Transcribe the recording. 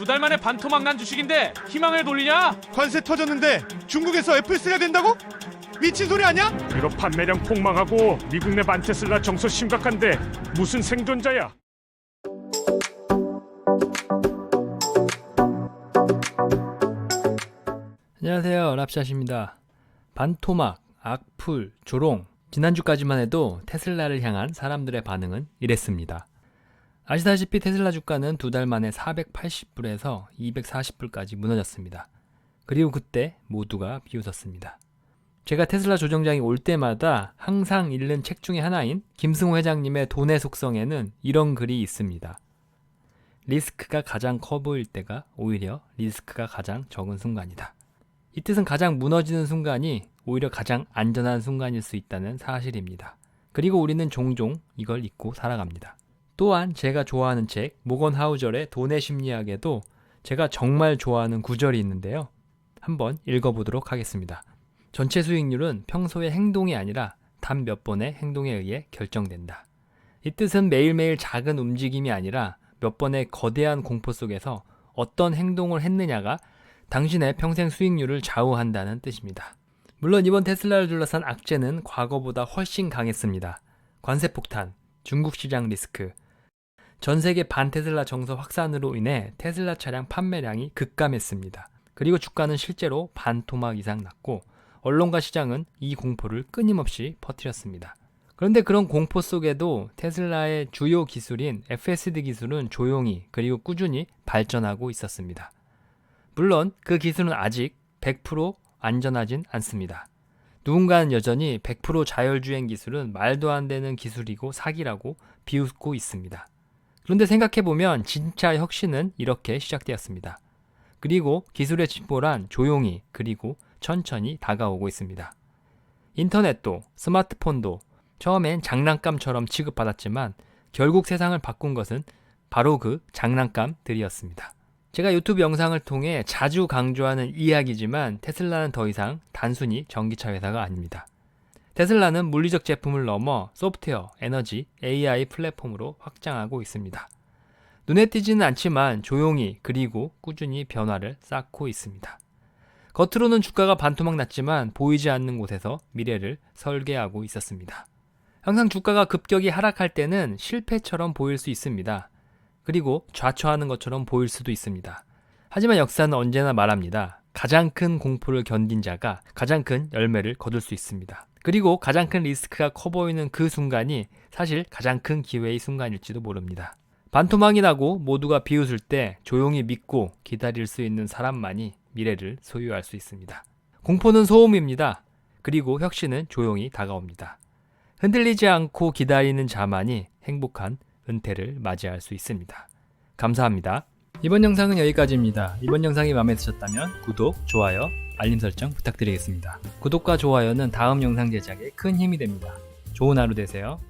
두 달 만에 반토막 난 주식인데 희망을 돌리냐? 관세 터졌는데 중국에서 애플 쓰야 된다고? 미친 소리 아니야? 유럽 판매량 폭망하고 미국 내 만테슬라 정서 심각한데 무슨 생존자야? 안녕하세요 랍샷입니다 반토막, 악플, 조롱 지난주까지만 해도 테슬라를 향한 사람들의 반응은 이랬습니다 아시다시피 테슬라 주가는 두 달 만에 480불에서 240불까지 무너졌습니다 그리고 그때 모두가 비웃었습니다 제가 테슬라 조정장이 올 때마다 항상 읽는 책 중에 하나인 김승호 회장님의 돈의 속성에는 이런 글이 있습니다 리스크가 가장 커 보일 때가 오히려 리스크가 가장 적은 순간이다 이 뜻은 가장 무너지는 순간이 오히려 가장 안전한 순간일 수 있다는 사실입니다. 그리고 우리는 종종 이걸 잊고 살아갑니다. 또한 제가 좋아하는 책 모건 하우절의 돈의 심리학에도 제가 정말 좋아하는 구절이 있는데요. 한번 읽어보도록 하겠습니다. 전체 수익률은 평소의 행동이 아니라 단 몇 번의 행동에 의해 결정된다. 이 뜻은 매일매일 작은 움직임이 아니라 몇 번의 거대한 공포 속에서 어떤 행동을 했느냐가 당신의 평생 수익률을 좌우한다는 뜻입니다. 물론 이번 테슬라를 둘러싼 악재는 과거보다 훨씬 강했습니다. 관세 폭탄, 중국 시장 리스크, 전 세계 반테슬라 정서 확산으로 인해 테슬라 차량 판매량이 급감했습니다. 그리고 주가는 실제로 반토막 이상 났고 언론과 시장은 이 공포를 끊임없이 퍼뜨렸습니다. 그런데 그런 공포 속에도 테슬라의 주요 기술인 FSD 기술은 조용히 그리고 꾸준히 발전하고 있었습니다. 물론 그 기술은 아직 100% 안전하진 않습니다. 누군가는 여전히 100% 자율주행 기술은 말도 안 되는 기술이고 사기라고 비웃고 있습니다. 그런데 생각해보면 진짜 혁신은 이렇게 시작되었습니다. 그리고 기술의 진보란 조용히 그리고 천천히 다가오고 있습니다. 인터넷도 스마트폰도 처음엔 장난감처럼 취급받았지만 결국 세상을 바꾼 것은 바로 그 장난감들이었습니다. 제가 유튜브 영상을 통해 자주 강조하는 이야기지만 테슬라는 더 이상 단순히 전기차 회사가 아닙니다. 테슬라는 물리적 제품을 넘어 소프트웨어, 에너지, AI 플랫폼으로 확장하고 있습니다. 눈에 띄지는 않지만 조용히 그리고 꾸준히 변화를 쌓고 있습니다. 겉으로는 주가가 반토막 났지만 보이지 않는 곳에서 미래를 설계하고 있었습니다. 항상 주가가 급격히 하락할 때는 실패처럼 보일 수 있습니다. 그리고 좌초하는 것처럼 보일 수도 있습니다. 하지만 역사는 언제나 말합니다. 가장 큰 공포를 견딘 자가 가장 큰 열매를 거둘 수 있습니다. 그리고 가장 큰 리스크가 커 보이는 그 순간이 사실 가장 큰 기회의 순간일지도 모릅니다. 반토막이 나고 모두가 비웃을 때 조용히 믿고 기다릴 수 있는 사람만이 미래를 소유할 수 있습니다. 공포는 소음입니다. 그리고 혁신은 조용히 다가옵니다. 흔들리지 않고 기다리는 자만이 행복한 은퇴를 맞이할 수 있습니다. 감사합니다. 이번 영상은 여기까지입니다. 이번 영상이 마음에 드셨다면 구독, 좋아요, 알림 설정 부탁드리겠습니다. 구독과 좋아요는 다음 영상 제작에 큰 힘이 됩니다. 좋은 하루 되세요.